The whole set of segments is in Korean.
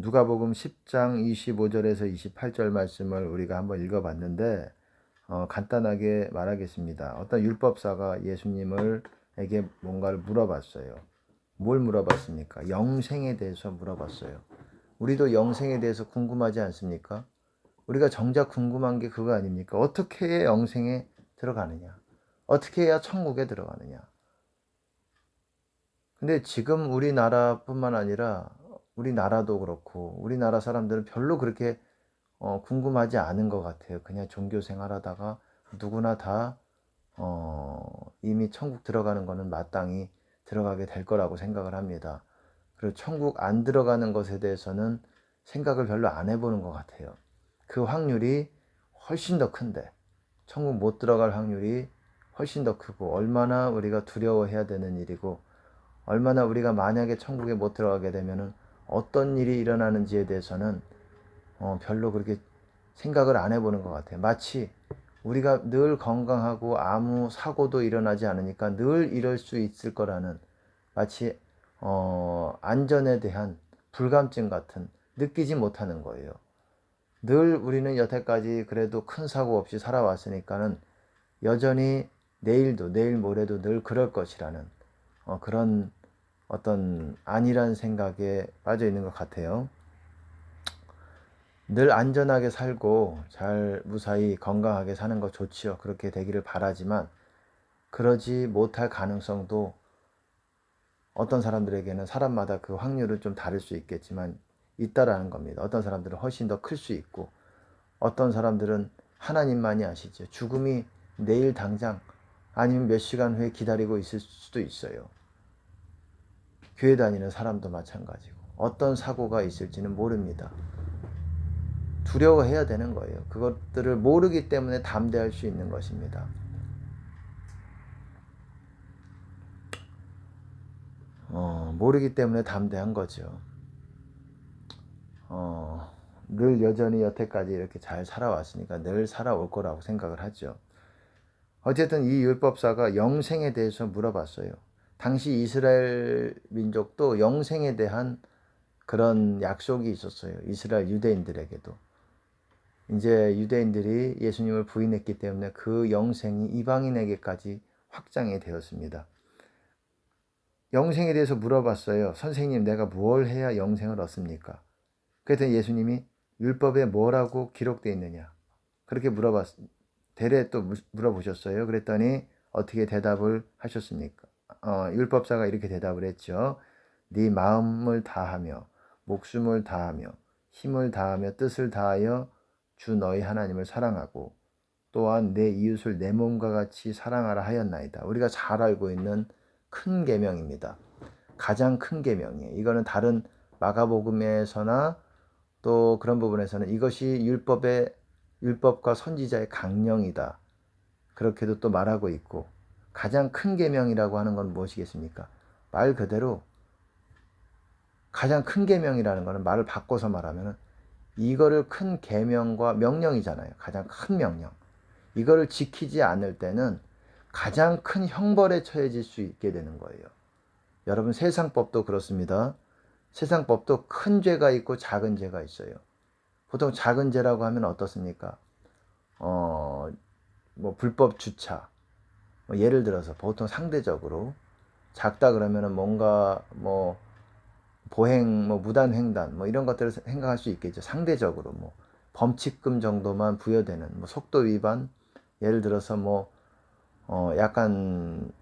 누가복음 10장 25절에서 28절 말씀을 우리가 한번 읽어봤는데 어, 간단하게 말하겠습니다. 어떤 율법사가 예수님을 에게 뭔가를 물어봤어요. 뭘 물어봤습니까? 영생에 대해서 물어봤어요. 우리도 영생에 대해서 궁금하지 않습니까? 우리가 정작 궁금한 게 그거 아닙니까? 어떻게 해야 영생에 들어가느냐? 어떻게 해야 천국에 들어가느냐? 근데 지금 우리나라뿐만 아니라 우리나라도 그렇고 우리나라 사람들은 별로 그렇게 어, 궁금하지 않은 것 같아요. 그냥 종교 생활하다가 누구나 다 어, 이미 천국 들어가는 거는 마땅히 들어가게 될 거라고 생각을 합니다. 그리고 천국 안 들어가는 것에 대해서는 생각을 별로 안 해보는 것 같아요. 그 확률이 훨씬 더 큰데 천국 못 들어갈 확률이 훨씬 더 크고 얼마나 우리가 두려워해야 되는 일이고 얼마나 우리가 만약에 천국에 못 들어가게 되면은 어떤 일이 일어나는지에 대해서는 어, 별로 그렇게 생각을 안 해보는 것 같아요. 마치 우리가 늘 건강하고 아무 사고도 일어나지 않으니까 늘 이럴 수 있을 거라는 마치 어, 안전에 대한 불감증 같은 느끼지 못하는 거예요. 늘 우리는 여태까지 그래도 큰 사고 없이 살아왔으니까는 여전히 내일도 내일 모레도 늘 그럴 것이라는 어, 그런 어떤 안일한 생각에 빠져 있는 것 같아요. 늘 안전하게 살고 잘 무사히 건강하게 사는 거 좋지요. 그렇게 되기를 바라지만 그러지 못할 가능성도 어떤 사람들에게는 사람마다 그 확률은 좀 다를 수 있겠지만 있다라는 겁니다. 어떤 사람들은 훨씬 더 클 수 있고 어떤 사람들은 하나님만이 아시죠. 죽음이 내일 당장 아니면 몇 시간 후에 기다리고 있을 수도 있어요. 교회 다니는 사람도 마찬가지고 어떤 사고가 있을지는 모릅니다. 두려워해야 되는 거예요. 그것들을 모르기 때문에 담대할 수 있는 것입니다. 어, 모르기 때문에 담대한 거죠. 어, 늘 여전히 여태까지 이렇게 잘 살아왔으니까 늘 살아올 거라고 생각을 하죠. 어쨌든 이 율법사가 영생에 대해서 물어봤어요. 당시 이스라엘 민족도 영생에 대한 그런 약속이 있었어요. 이스라엘 유대인들에게도. 이제 유대인들이 예수님을 부인했기 때문에 그 영생이 이방인에게까지 확장이 되었습니다. 영생에 대해서 물어봤어요. 선생님, 내가 뭘 해야 영생을 얻습니까? 그랬더니 예수님이 율법에 뭐라고 기록되어 있느냐? 그렇게 물어봤, 대래 또 물어보셨어요. 그랬더니 어떻게 대답을 하셨습니까? 어, 율법사가 이렇게 대답을 했죠. 네 마음을 다하며 목숨을 다하며 힘을 다하며 뜻을 다하여 주 너희 하나님을 사랑하고 또한 내 이웃을 내 몸과 같이 사랑하라 하였나이다. 우리가 잘 알고 있는 큰 계명입니다. 가장 큰 계명이에요. 이거는 다른 마가복음에서나 또 그런 부분에서는 이것이 율법의 율법과 선지자의 강령이다. 그렇게도 또 말하고 있고 가장 큰 계명이라고 하는 건 무엇이겠습니까? 말 그대로 가장 큰 계명이라는 것은 말을 바꿔서 말하면은 이거를 큰 계명과 명령이잖아요. 가장 큰 명령. 이거를 지키지 않을 때는 가장 큰 형벌에 처해질 수 있게 되는 거예요. 여러분 세상법도 그렇습니다. 세상법도 큰 죄가 있고 작은 죄가 있어요. 보통 작은 죄라고 하면 어떻습니까? 어, 뭐 불법 주차. 뭐 예를 들어서 보통 상대적으로 작다 그러면은 뭔가 뭐 보행, 뭐 무단 횡단, 뭐 이런 것들을 생각할 수 있겠죠. 상대적으로 뭐 범칙금 정도만 부여되는 뭐 속도 위반, 예를 들어서 뭐 어 약간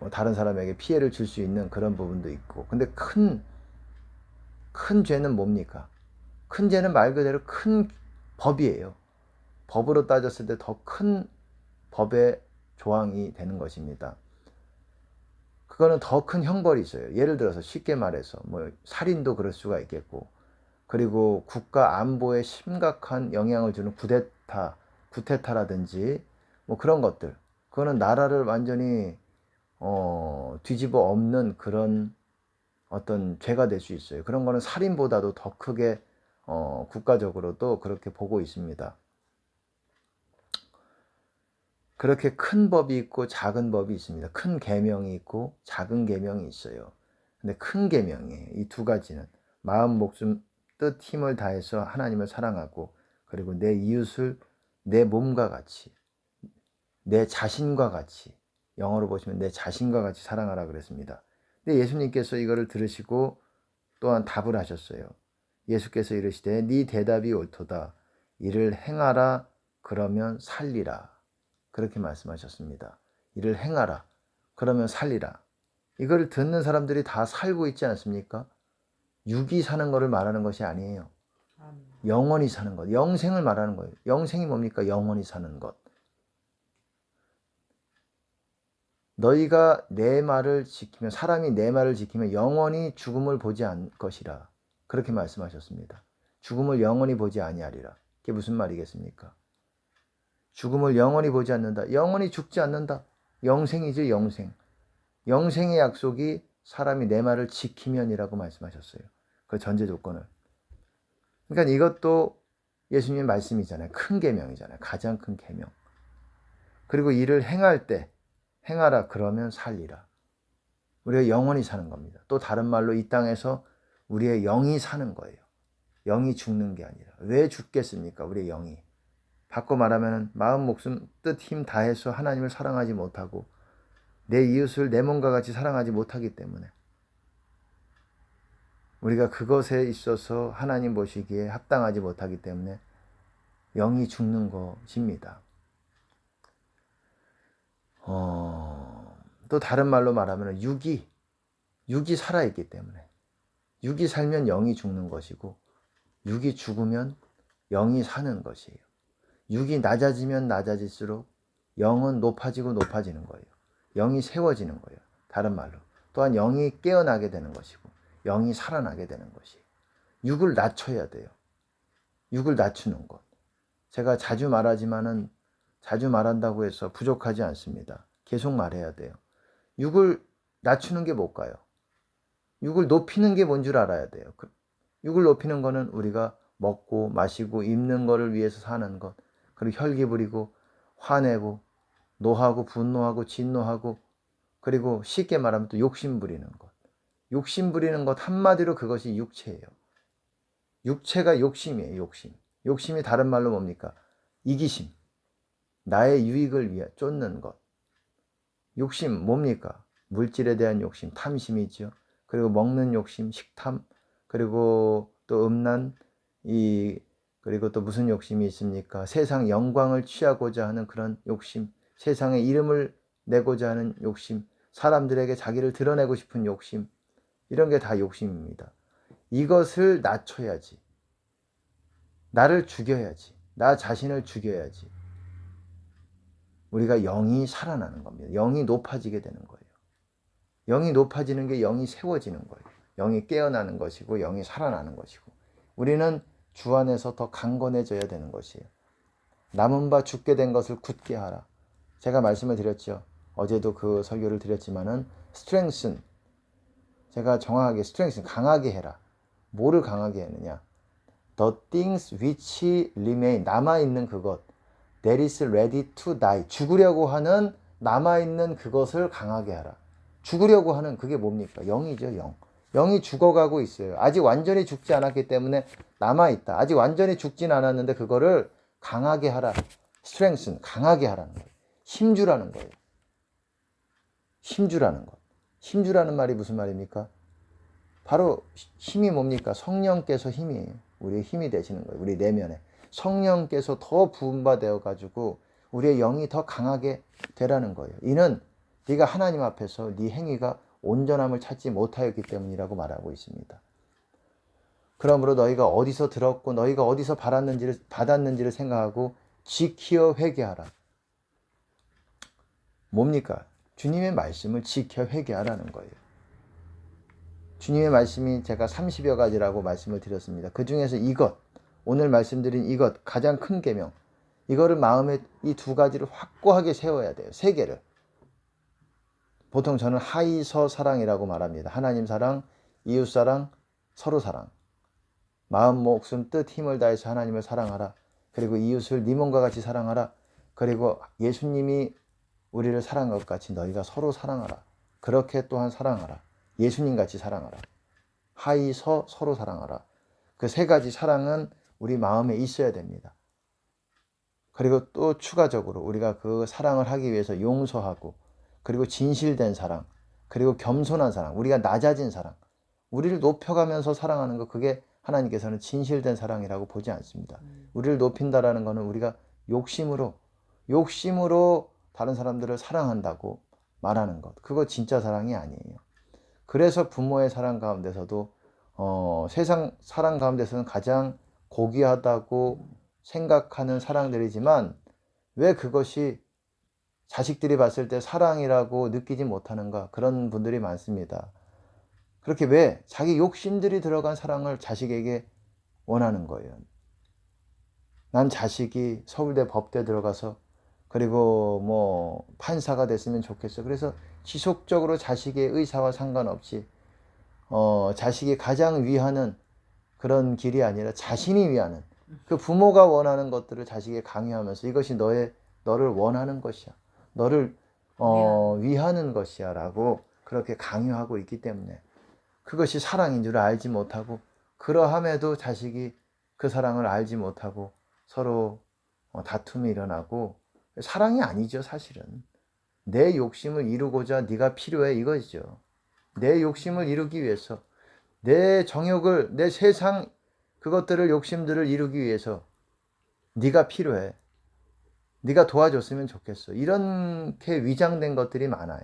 뭐 다른 사람에게 피해를 줄 수 있는 그런 부분도 있고. 근데 큰큰 죄는 뭡니까? 큰 죄는 말 그대로 큰 법이에요. 법으로 따졌을 때 더 큰 법의 조항이 되는 것입니다. 그거는 더 큰 형벌이 있어요. 예를 들어서 쉽게 말해서 뭐 살인도 그럴 수가 있겠고 그리고 국가 안보에 심각한 영향을 주는 구데타, 구테타라든지 뭐 그런 것들. 그거는 나라를 완전히 어, 뒤집어 엎는 그런 어떤 죄가 될 수 있어요. 그런 거는 살인보다도 더 크게 어, 국가적으로도 그렇게 보고 있습니다. 그렇게 큰 법이 있고 작은 법이 있습니다. 큰 계명이 있고 작은 계명이 있어요. 근데 큰 계명이에요. 이 두 가지는 마음, 목숨, 뜻 힘을 다해서 하나님을 사랑하고 그리고 내 이웃을 내 몸과 같이 내 자신과 같이 영어로 보시면 내 자신과 같이 사랑하라 그랬습니다. 근데 예수님께서 이거를 들으시고 또한 답을 하셨어요. 예수께서 이르시되 네 대답이 옳도다. 이를 행하라 그러면 살리라. 그렇게 말씀하셨습니다. 이를 행하라 그러면 살리라. 이걸 듣는 사람들이 다 살고 있지 않습니까? 육이 사는 것을 말하는 것이 아니에요. 영원히 사는 것, 영생을 말하는 거예요. 영생이 뭡니까? 영원히 사는 것. 너희가 내 말을 지키면 사람이 내 말을 지키면 영원히 죽음을 보지 않을 것이라. 그렇게 말씀하셨습니다. 죽음을 영원히 보지 아니하리라. 그게 무슨 말이겠습니까? 죽음을 영원히 보지 않는다. 영원히 죽지 않는다. 영생이죠, 영생. 영생의 약속이 사람이 내 말을 지키면이라고 말씀하셨어요. 그 전제 조건을. 그러니까 이것도 예수님의 말씀이잖아요. 큰 계명이잖아요. 가장 큰 계명. 그리고 이를 행할 때 행하라 그러면 살리라. 우리가 영원히 사는 겁니다. 또 다른 말로 이 땅에서 우리의 영이 사는 거예요. 영이 죽는 게 아니라 왜 죽겠습니까? 우리의 영이. 바꿔 말하면 마음 목숨 뜻 힘 다해서 하나님을 사랑하지 못하고 내 이웃을 내 몸과 같이 사랑하지 못하기 때문에 우리가 그것에 있어서 하나님 보시기에 합당하지 못하기 때문에 영이 죽는 것입니다. 어, 또 다른 말로 말하면 육이 육이 살아 있기 때문에 육이 살면 영이 죽는 것이고 육이 죽으면 영이 사는 것이에요. 육이 낮아지면 낮아질수록 영은 높아지고 높아지는 거예요. 영이 세워지는 거예요. 다른 말로. 또한 영이 깨어나게 되는 것이고 영이 살아나게 되는 것이에요. 육을 낮춰야 돼요. 육을 낮추는 것. 제가 자주 말하지만은 자주 말한다고 해서 부족하지 않습니다. 계속 말해야 돼요. 육을 낮추는 게 뭘까요? 육을 높이는 게 뭔 줄 알아야 돼요. 그 육을 높이는 거는 우리가 먹고 마시고 입는 거를 위해서 사는 것. 그리고 혈기 부리고 화내고 노하고 분노하고 진노하고 그리고 쉽게 말하면 또 욕심 부리는 것. 욕심 부리는 것 한마디로 그것이 육체예요. 육체가 욕심이에요, 욕심. 욕심이 다른 말로 뭡니까? 이기심. 나의 유익을 위해 쫓는 것. 욕심 뭡니까? 물질에 대한 욕심, 탐심이죠. 그리고 먹는 욕심, 식탐, 그리고 또 음란, 이 그리고 또 무슨 욕심이 있습니까? 세상 영광을 취하고자 하는 그런 욕심, 세상의 이름을 내고자 하는 욕심, 사람들에게 자기를 드러내고 싶은 욕심, 이런 게 다 욕심입니다. 이것을 낮춰야지. 나를 죽여야지. 나 자신을 죽여야지. 우리가 영이 살아나는 겁니다. 영이 높아지게 되는 거예요. 영이 높아지는 게 영이 세워지는 거예요. 영이 깨어나는 것이고 영이 살아나는 것이고 우리는 주 안에서 더 강건해져야 되는 것이에요. 남은 바 죽게 된 것을 굳게 하라. 제가 말씀을 드렸죠. 어제도 그 설교를 드렸지만은 strengthen 제가 정확하게 strengthen 강하게 해라. 뭐를 강하게 하느냐? The things which remain 남아 있는 그것 that is ready to die 죽으려고 하는 남아 있는 그것을 강하게 하라. 죽으려고 하는 그게 뭡니까? 영이죠, 영. 영이 죽어가고 있어요. 아직 완전히 죽지 않았기 때문에 남아 있다. 아직 완전히 죽진 않았는데 그거를 강하게 하라. strengthen 강하게 하라는 거예요. 힘주라는 거예요. 힘주라는 것. 힘주라는 말이 무슨 말입니까? 바로 힘이 뭡니까? 성령께서 힘이에요. 우리의 힘이 되시는 거예요. 우리 내면에. 성령께서 더 부음받아 가지고 우리의 영이 더 강하게 되라는 거예요. 이는 네가 하나님 앞에서 네 행위가 온전함을 찾지 못하였기 때문이라고 말하고 있습니다. 그러므로 너희가 어디서 들었고 너희가 어디서 받았는지를 받았는지를 생각하고 지키어 회개하라. 뭡니까? 주님의 말씀을 지켜 회개하라는 거예요. 주님의 말씀이 제가 30여 가지라고 말씀을 드렸습니다. 그 중에서 이것, 오늘 말씀드린 이것, 가장 큰 계명. 이거를 마음에 이 두 가지를 확고하게 세워야 돼요. 세 개를. 보통 저는 하이서 사랑이라고 말합니다. 하나님 사랑, 이웃 사랑, 서로 사랑. 마음, 목숨, 뜻, 힘을 다해서 하나님을 사랑하라. 그리고 이웃을 네 몸과 같이 사랑하라. 그리고 예수님이 우리를 사랑한 것 같이 너희가 서로 사랑하라. 그렇게 또한 사랑하라. 예수님 같이 사랑하라. 하이서 서로 사랑하라. 그 세 가지 사랑은 우리 마음에 있어야 됩니다. 그리고 또 추가적으로 우리가 그 사랑을 하기 위해서 용서하고 그리고 진실된 사랑 그리고 겸손한 사랑 우리가 낮아진 사랑 우리를 높여가면서 사랑하는 거 그게 하나님께서는 진실된 사랑이라고 보지 않습니다. 우리를 높인다라는 것은 우리가 욕심으로 욕심으로 다른 사람들을 사랑한다고 말하는 것 그거 진짜 사랑이 아니에요. 그래서 부모의 사랑 가운데서도 어, 세상 사랑 가운데서는 가장 고귀하다고 생각하는 사랑들이지만 왜 그것이 자식들이 봤을 때 사랑이라고 느끼지 못하는가 그런 분들이 많습니다. 그렇게 왜 자기 욕심들이 들어간 사랑을 자식에게 원하는 거예요. 난 자식이 서울대 법대 들어가서 그리고 뭐 판사가 됐으면 좋겠어. 그래서 지속적으로 자식의 의사와 상관없이 어 자식이 가장 위하는 그런 길이 아니라 자신이 위하는 그 부모가 원하는 것들을 자식에게 강요하면서 이것이 너의 너를 원하는 것이야. 너를 어 위하는 것이야라고 그렇게 강요하고 있기 때문에 그것이 사랑인 줄 알지 못하고 그러함에도 자식이 그 사랑을 알지 못하고 서로 어, 다툼이 일어나고 사랑이 아니죠 사실은. 내 욕심을 이루고자 네가 필요해 이거죠. 내 욕심을 이루기 위해서 내 정욕을 내 세상 그것들을 욕심들을 이루기 위해서 네가 필요해 네가 도와줬으면 좋겠어 이렇게 위장된 것들이 많아요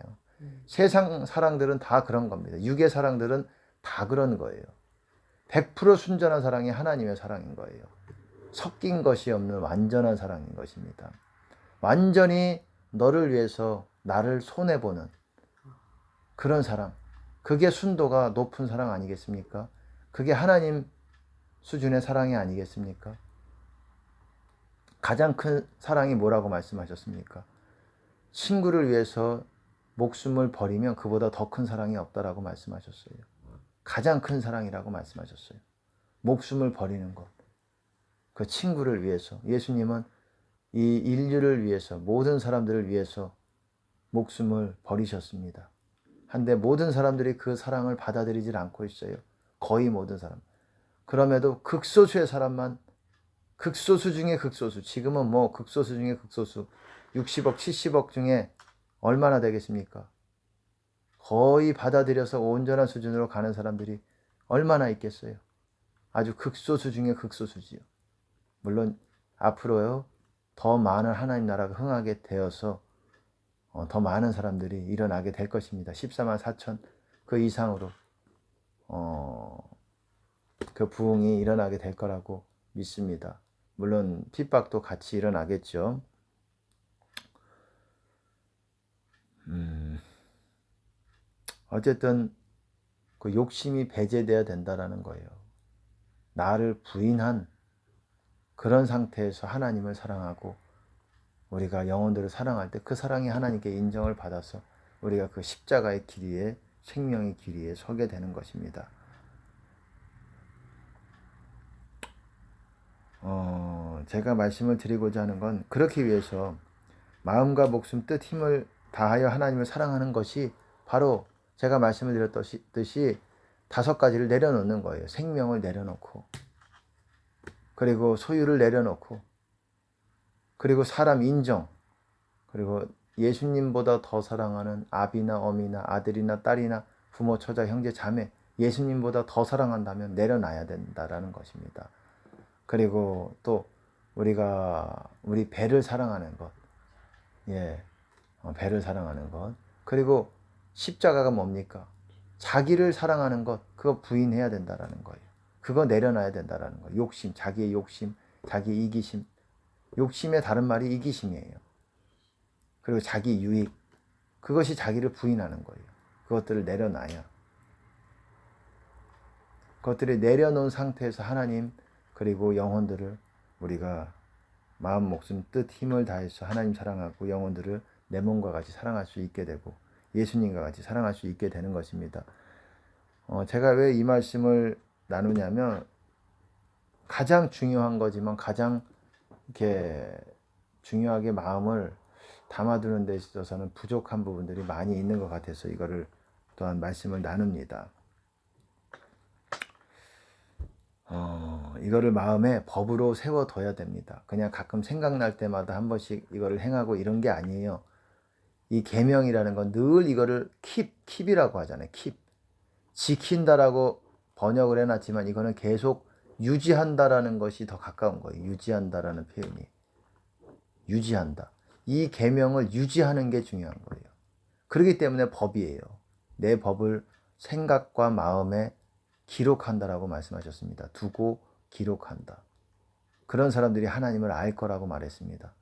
세상 사랑들은 다 그런 겁니다 육의 사랑들은 다 그런 거예요 100% 순전한 사랑이 하나님의 사랑인 거예요 섞인 것이 없는 완전한 사랑인 것입니다. 완전히 너를 위해서 나를 손해보는 그런 사랑. 그게 순도가 높은 사랑 아니겠습니까? 그게 하나님 수준의 사랑이 아니겠습니까? 가장 큰 사랑이 뭐라고 말씀하셨습니까? 친구를 위해서 목숨을 버리면 그보다 더 큰 사랑이 없다라고 말씀하셨어요. 가장 큰 사랑이라고 말씀하셨어요. 목숨을 버리는 것. 그 친구를 위해서 예수님은 이 인류를 위해서 모든 사람들을 위해서 목숨을 버리셨습니다. 한데 모든 사람들이 그 사랑을 받아들이질 않고 있어요. 거의 모든 사람. 그럼에도 극소수의 사람만 극소수 중에 극소수. 지금은 뭐 극소수 중에 극소수. 60억, 70억 중에 얼마나 되겠습니까? 거의 받아들여서 온전한 수준으로 가는 사람들이 얼마나 있겠어요? 아주 극소수 중에 극소수지요. 물론 앞으로요 더 많은 하나님 나라가 흥하게 되어서 어, 더 많은 사람들이 일어나게 될 것입니다. 14만 4천 그 이상으로 어, 그 부흥이 일어나게 될 거라고 믿습니다. 물론 핍박도 같이 일어나겠죠. 음, 어쨌든 그 욕심이 배제돼야 된다라는 거예요. 나를 부인한 그런 상태에서 하나님을 사랑하고 우리가 영혼들을 사랑할 때 그 사랑이 하나님께 인정을 받아서 우리가 그 십자가의 길 위에 생명의 길 위에 서게 되는 것입니다. 어, 제가 말씀을 드리고자 하는 건 그렇기 위해서 마음과 목숨, 뜻, 힘을 다하여 하나님을 사랑하는 것이 바로 제가 말씀을 드렸듯이 다섯 가지를 내려놓는 거예요. 생명을 내려놓고 그리고 소유를 내려놓고 그리고 사람 인정 그리고 예수님보다 더 사랑하는 아비나 어미나 아들이나 딸이나 부모 처자 형제 자매 예수님보다 더 사랑한다면 내려놔야 된다라는 것입니다. 그리고 또 우리가 우리 배를 사랑하는 것, 예, 어, 배를 사랑하는 것. 그리고 십자가가 뭡니까? 자기를 사랑하는 것, 그거 부인해야 된다라는 거예요. 그거 내려놔야 된다라는 거예요. 욕심, 자기의 욕심, 자기 이기심. 욕심의 다른 말이 이기심이에요. 그리고 자기 유익. 그것이 자기를 부인하는 거예요. 그것들을 내려놔야. 그것들을 내려놓은 상태에서 하나님 그리고 영혼들을 우리가 마음, 목숨, 뜻, 힘을 다해서 하나님 사랑하고 영혼들을 내 몸과 같이 사랑할 수 있게 되고 예수님과 같이 사랑할 수 있게 되는 것입니다. 어, 제가 왜 이 말씀을 나누냐면 가장 중요한 거지만 가장 이렇게 중요하게 마음을 담아두는 데 있어서는 부족한 부분들이 많이 있는 것 같아서 이거를 또한 말씀을 나눕니다. 어... 이거를 마음에 법으로 세워둬야 됩니다. 그냥 가끔 생각날 때마다 한 번씩 이거를 행하고 이런 게 아니에요. 이 계명이라는 건 늘 이거를 킵, 킵이라고 하잖아요. 킵. 지킨다라고 번역을 해놨지만 이거는 계속 유지한다라는 것이 더 가까운 거예요. 유지한다라는 표현이. 유지한다. 이 계명을 유지하는 게 중요한 거예요. 그렇기 때문에 법이에요. 내 법을 생각과 마음에 기록한다라고 말씀하셨습니다. 두고 기록한다. 그런 사람들이 하나님을 알 거라고 말했습니다.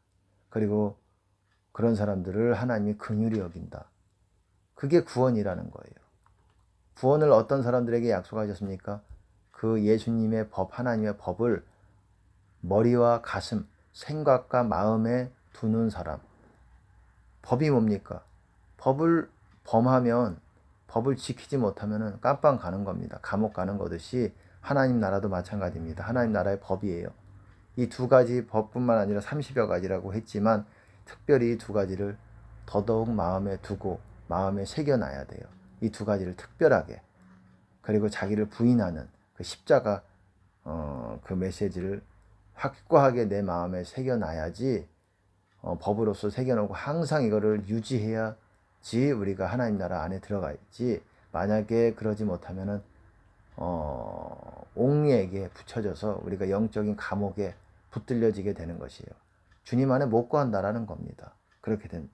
그리고 그런 사람들을 하나님이 긍휼히 여긴다. 그게 구원이라는 거예요. 구원을 어떤 사람들에게 약속하셨습니까? 그 예수님의 법, 하나님의 법을 머리와 가슴, 생각과 마음에 두는 사람. 법이 뭡니까? 법을 범하면 법을 지키지 못하면 깜빵 가는 겁니다. 감옥 가는 거듯이 하나님 나라도 마찬가지입니다. 하나님 나라의 법이에요. 이 두 가지 법뿐만 아니라 30여 가지라고 했지만 특별히 이 두 가지를 더더욱 마음에 두고 마음에 새겨놔야 돼요. 이 두 가지를 특별하게 그리고 자기를 부인하는 그 십자가 어, 그 메시지를 확고하게 내 마음에 새겨놔야지 어, 법으로서 새겨놓고 항상 이거를 유지해야지 우리가 하나님 나라 안에 들어가야지 만약에 그러지 못하면은 어, 옥리에게 붙여져서 우리가 영적인 감옥에 붙들려지게 되는 것이에요. 주님 안에 못 구한다라는 겁니다. 그렇게 되면